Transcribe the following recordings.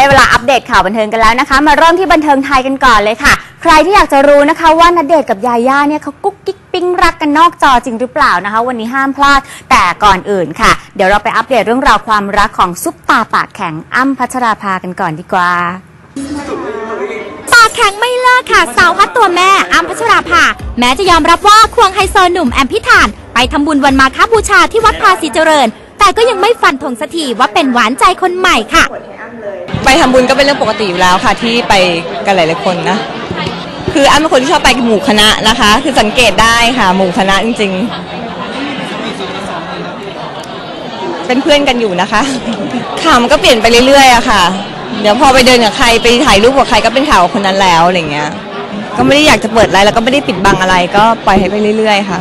ได้เวลาอัปเดตข่าวบันเทิงกันแล้วนะคะ มาเริ่มที่บันเทิงไทยกันก่อนเลยค่ะ ใครที่อยากจะรู้นะคะว่าณเดชน์กับยาย่าเนี่ยเขากุ๊กกิ๊กปิ๊งรักกันนอกจอจริงหรือเปล่านะคะ วันนี้ห้ามพลาดแต่ก่อนอื่นค่ะ เดี๋ยวเราไปอัปเดตเรื่องราวความรักของซุปตาปากแข็งอ้ำพัชราภากันก่อนดีกว่าปากแข็งไม่เลิกค่ะสาวฮัตตัวแม่อ้ำพัชราภาแม้จะยอมรับว่าควงไฮโซหนุ่มแอมพิธาน ไปทำบุญวันมาฆบูชาที่วัดภาษีเจริญ แต่ก็ยังไม่ฟันธงสักทีว่าเป็นหวานใจคนใหม่ค่ะ ไปทำบุญก็เป็นเรื่องปกติอยู่แล้วค่ะที่ไปกันหลายๆคนนะ คืออ้ำเป็นคนที่ชอบไปหมู่คณะนะคะ คือสังเกตได้ค่ะ หมู่คณะจริง ๆ เป็นเพื่อนกันอยู่นะคะข่าวมันก็เปลี่ยนไปเรื่อยๆอะค่ะ เดี๋ยวพอไปเดินกับใครไปถ่ายรูปกับใครก็เป็นข่าวกับคนนั้นแล้วอะไรเงี้ย ก็ไม่ได้อยากจะเปิดอะไรแล้วก็ไม่ได้ปิดบังอะไร ก็ปล่อยให้ไปเรื่อย ๆ ค่ะ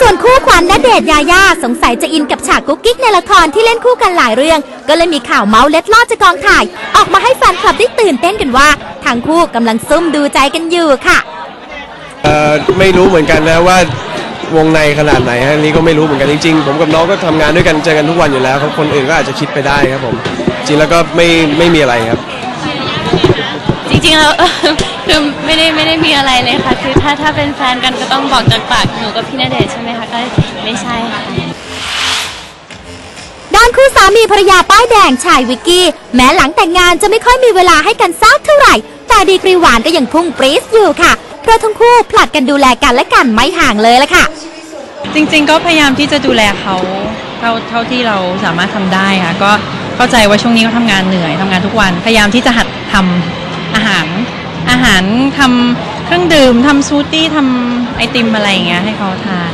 ส่วน คู่ขวัญณเดชน์ยาย่าสงสัยจะอินกับฉากกุ๊กกิ๊กในละครที่เล่นคู่กันหลายเรื่อง ก็เลยมีข่าวเมาส์เล็ดลอดจากกองถ่าย ออกมาให้แฟนคลับได้ตื่นเต้นกันว่าทั้งคู่กำลังซุ่มดูใจกันอยู่ค่ะเอ่อไม่รู้เหมือนกันนะว่าวงในขนาดไหนฮะอันนี้ก็ไม่รู้เหมือนกันจริงๆ ผมกับน้องก็ทำงานด้วยกันเจอกันทุกวันอยู่แล้วครับคนอื่นก็อาจจะคิดไปได้ครับผมจริงแล้วก็ไม่ไม่มีอะไรครับ จริงๆแล้ว คือไม่ได้ไม่ได้มีอะไรเลยค่ะ คือถ้าถ้าเป็นแฟนกันก็ต้องบอกจากปากหนูกับพี่ณเดชน์ใช่ไหมคะ ก็ไม่ใช่ค่ะ ด้านคู่สามีภรรยาป้ายแดงชายวิกกี้ แม้หลังแต่งงานจะไม่ค่อยมีเวลาให้กันสักเท่าไหร่ แต่ดีกรีหวานก็ยังพุ่งปรี๊ดอยู่ค่ะ เพราะทั้งคู่ผลัดกันดูแลกันและกันไม่ห่างเลยละค่ะ จริงๆ ก็พยายามที่จะดูแลเขาเท่าเท่าที่เราสามารถทำได้ค่ะ ก็เข้าใจว่าช่วงนี้เขาทำงานเหนื่อยทำงานทุกวัน พยายามที่จะหัดทำอาหาร อาหารทำเครื่องดื่มทำซูตี้ทำไอติมอะไรอย่างเงี้ยให้เขาทาน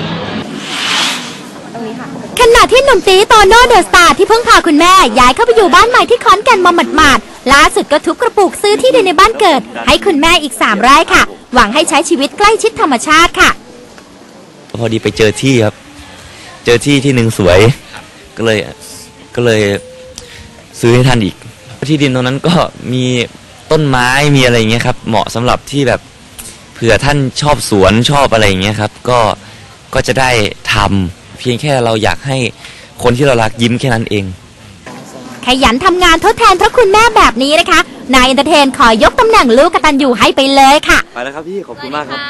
ขณะที่หนุ่มตีโตโน่เดอะสตาร์ที่เพิ่งพาคุณแม่ย้ายเข้าไปอยู่บ้านใหม่ที่ขอนแก่นมาหมาดๆล่าสุดก็ทุบกระปุกซื้อที่ดินในบ้านเกิด ให้คุณแม่อีก 3 ไร่ค่ะ หวังให้ใช้ชีวิตใกล้ชิดธรรมชาติค่ะ พอดีไปเจอที่ครับ เจอที่ที่หนึ่งสวย ก็เลยก็เลยซื้อให้ท่านอีก ที่ดินตรงนั้นก็มี ต้นไม้มีอะไรอย่างเงี้ยครับ เหมาะสำหรับที่แบบเผื่อท่านชอบสวนชอบอะไรอย่างเงี้ยครับ ก็ก็จะได้ทำเพียงแค่เราอยากให้คนที่เรารักยิ้มแค่นั้นเอง ขยันทำงานทดแทนพระคุณแม่แบบนี้นะคะ นายเอนเตอร์เทนขอยกตำแหน่งลูกกตัญญูให้ไปเลยค่ะ ไปแล้วครับพี่ ขอบคุณมากครับ